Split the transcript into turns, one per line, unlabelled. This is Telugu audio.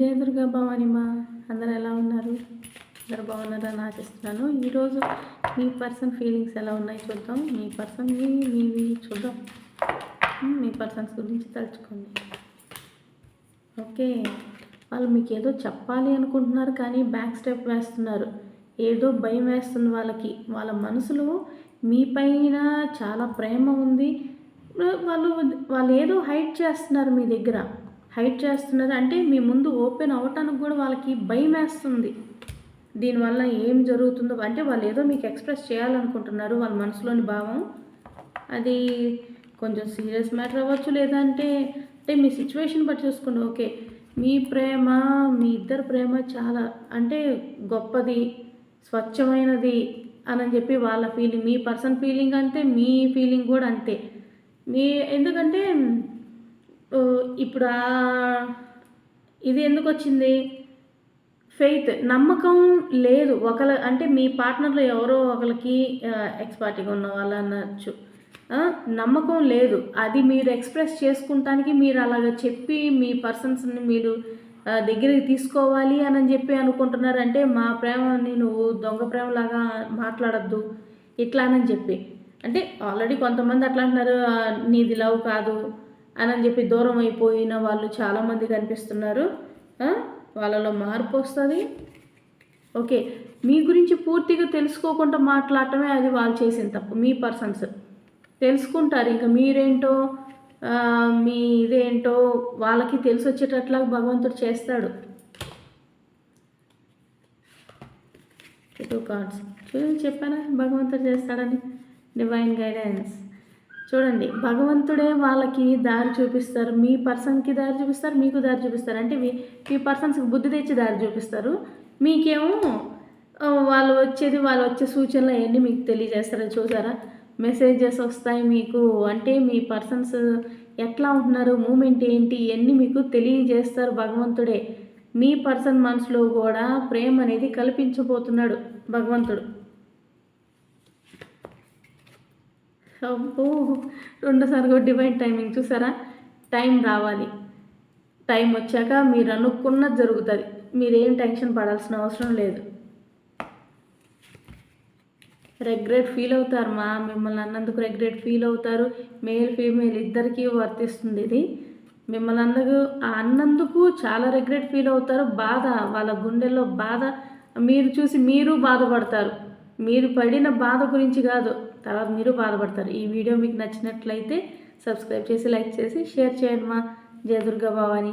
జయ దుర్గా భవానిమా అందరు ఎలా ఉన్నారు? అందరు బాగున్నారని ఆశిస్తున్నాను. ఈరోజు మీ పర్సన్ ఫీలింగ్స్ ఎలా ఉన్నాయి చూద్దాం. మీ పర్సన్ మీవి చూద్దాం. మీ పర్సన్స్ గురించి తలుచుకోండి. ఓకే. వాళ్ళు మీకు ఏదో చెప్పాలి అనుకుంటున్నారు కానీ బ్యాక్ స్టెప్ వేస్తున్నారు. ఏదో భయం వేస్తుంది వాళ్ళకి. వాళ్ళ మనసులో మీ పైన చాలా ప్రేమ ఉంది. వాళ్ళు వాళ్ళు ఏదో హైట్ చేస్తున్నారు మీ దగ్గర. హైట్ చేస్తున్నారు అంటే మీ ముందు ఓపెన్ అవ్వటానికి కూడా వాళ్ళకి భయం వేస్తుంది. దీనివల్ల ఏం జరుగుతుందో అంటే వాళ్ళు ఏదో మీకు ఎక్స్ప్రెస్ చేయాలనుకుంటున్నారు వాళ్ళ మనసులోని భావం. అది కొంచెం సీరియస్ మ్యాటర్ అవ్వచ్చు లేదంటే అంటే మీ సిచ్యువేషన్ బట్టి చూసుకోండి ఓకే. మీ ప్రేమ మీ ఇద్దరు ప్రేమ చాలా అంటే గొప్పది స్వచ్ఛమైనది అని చెప్పి వాళ్ళ ఫీలింగ్ మీ పర్సన్ ఫీలింగ్ అంతే మీ ఫీలింగ్ కూడా అంతే. మీ ఎందుకంటే ఇప్పుడు ఆ ఇది ఎందుకు వచ్చింది? ఫెయిత్ నమ్మకం లేదు. ఒకళ్ళ అంటే మీ పార్ట్నర్లో ఎవరో ఒకరికి ఎక్స్పర్ట్గా ఉన్న వాళ్ళు అనొచ్చు. నమ్మకం లేదు. అది మీరు ఎక్స్ప్రెస్ చేసుకుంటానికి మీరు అలాగ చెప్పి మీ పర్సన్స్ని మీరు దగ్గరికి తీసుకోవాలి అని చెప్పి అనుకుంటున్నారు అంటే మా ప్రేమని నువ్వు దొంగ ప్రేమలాగా మాట్లాడద్దు. ఇట్లా అని చెప్పి. అంటే ఆల్రెడీ కొంతమంది అట్లా అంటున్నారు. నీది లవ్ కాదు. అని చెప్పి దూరం అయిపోయిన వాళ్ళు చాలామంది కనిపిస్తున్నారు. వాళ్ళలో మార్పు వస్తుంది. ఓకే. మీ గురించి పూర్తిగా తెలుసుకోకుండా మాట్లాడటమే అది వాళ్ళు చేసిన తప్పు. మీ పర్సన్స్ తెలుసుకుంటారు. ఇంకా మీరేంటో మీ ఇదేంటో వాళ్ళకి తెలిసి వచ్చేటట్లా భగవంతుడు చేస్తాడు. టూ కార్డ్స్ చూసి చెప్పానా? భగవంతుడు చేస్తాడని. డివైన్ గైడెన్స్ చూడండి భగవంతుడే వాళ్ళకి దారి చూపిస్తారు. మీ పర్సన్కి దారి చూపిస్తారు మీకు దారి చూపిస్తారు. అంటే మీ మీ పర్సన్స్కి బుద్ధి తెచ్చి దారి చూపిస్తారు. మీకేమో వాళ్ళు వచ్చేది వాళ్ళు వచ్చే సూచనలు అవన్నీ మీకు తెలియజేస్తారు. చూసారా? మెసేజెస్ వస్తాయి మీకు. అంటే మీ పర్సన్స్ ఎట్లా ఉంటున్నారు మూమెంట్ ఏంటి ఇవన్నీ మీకు తెలియజేస్తారు భగవంతుడే. మీ పర్సన్ మనసులో కూడా ప్రేమ అనేది కల్పించబోతున్నాడు భగవంతుడు. అబ్బో రెండోసారి కూడా డివైన్ టైమింగ్ చూసారా? టైం రావాలి. టైం వచ్చాక మీరు అనుకున్నది జరుగుతుంది. మీరేం టెన్షన్ పడాల్సిన అవసరం లేదు. రెగ్రెట్ ఫీల్ అవుతారు మా. మిమ్మల్ని అన్నందుకు రెగ్రెట్ ఫీల్ అవుతారు. మేల్ ఫీమేల్ ఇద్దరికీ వర్తిస్తుంది ఇది. మిమ్మల్ని అందుకు అన్నందుకు చాలా రెగ్రెట్ ఫీల్ అవుతారు. బాధ వాళ్ళ గుండెల్లో బాధ. మీరు చూసి మీరు బాధపడతారు. మీరు పడిన బాధ గురించి కాదు తర్వాత మీరు బాధపడతారు. ఈ వీడియో మీకు నచ్చినట్లయితే సబ్స్క్రైబ్ చేసి లైక్ చేసి షేర్ చేయండి మా జయదుర్గా భవాని.